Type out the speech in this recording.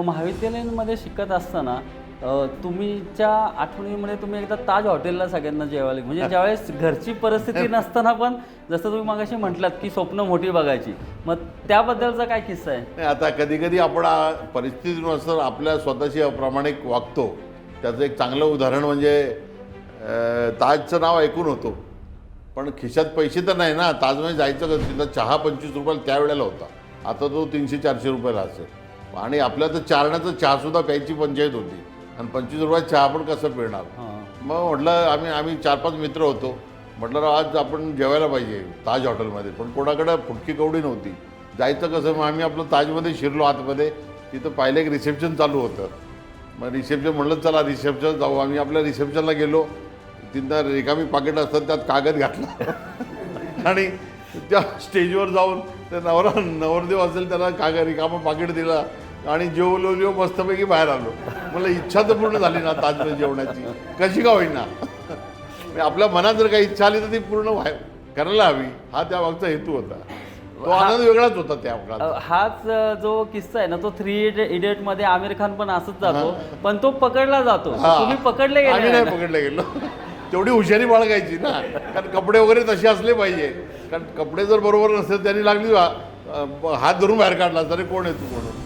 महाविद्यालयांमध्ये शिकत असताना अ, तुमच्या आठवणीमध्ये तुम्ही एकदा ताज हॉटेलला सगळ्यांना जेवायला. म्हणजे ज्यावेळेस घरची परिस्थिती नसताना पण जसं तुम्ही मागाशी म्हटलात की स्वप्न मोठी बघायची मग त्याबद्दलचा काय किस्सा आहे? नाही आता कधी कधी आपण परिस्थितीनुसार आपल्या स्वतःशी अप्रामाणिक वागतो. त्याचं एक चांगलं उदाहरण म्हणजे ताजचं नाव ऐकून होतो. पण खिशात पैसे तर नाही ना ताजमध्ये जायचं तिथं चहा पंचवीस रुपयाला त्यावेळेला होता. आता तो तीनशे चारशे रुपयाला असेल. आणि आपल्या तर चारण्याचा चहासुद्धा प्यायची पंचायत होती. आणि पंचवीस रुपयात चहा पण कसं पिणार. मग म्हटलं आम्ही आम्ही चार पाच मित्र होतो. म्हटलं आज आपण जेवायला पाहिजे ताज हॉटेलमध्ये. पण कोणाकडं फुटकी कवडी नव्हती. जायचं कसं मग आम्ही आपलं ताजमध्ये शिरलो आतमध्ये. तिथं पाहिलं एक रिसेप्शन चालू होतं. मग रिसेप्शन म्हणलं चला रिसेप्शन जाऊ. आम्ही आपल्या रिसेप्शनला गेलो. तिथं रिकामी पाकिट असतात त्यात कागद घातला. आणि त्या स्टेजवर जाऊन त्या नवरा नवरदेव असेल त्याला कागद रिकामं पाकिट दिला. आणि जेवलो जेव मस्तपैकी बाहेर आलो. मला इच्छा तर पूर्ण झाली ना ताजमध्ये जेवणाची. कशी का होईना? म्हणजे आपल्या मनात जर काही इच्छा आली तर ती पूर्ण व्हाय करायला हवी. हा त्या मागचा हेतू होता. तो आनंद वेगळाच होता त्या काळात. हाच जो किस्सा आहे ना तो थ्री इडियटमध्ये आमिर खान पण असंच जातो. पण तो पकडला जातो. तुम्ही पकडले गेले नाही पकडले गेलो. तेवढी हुशारी बाळगायची ना. कारण कपडे वगैरे तसे असले पाहिजे. कारण कपडे जर बरोबर नसते त्यांनी लागली हात धरून बाहेर काढला तरी कोण आहे तू म्हणून?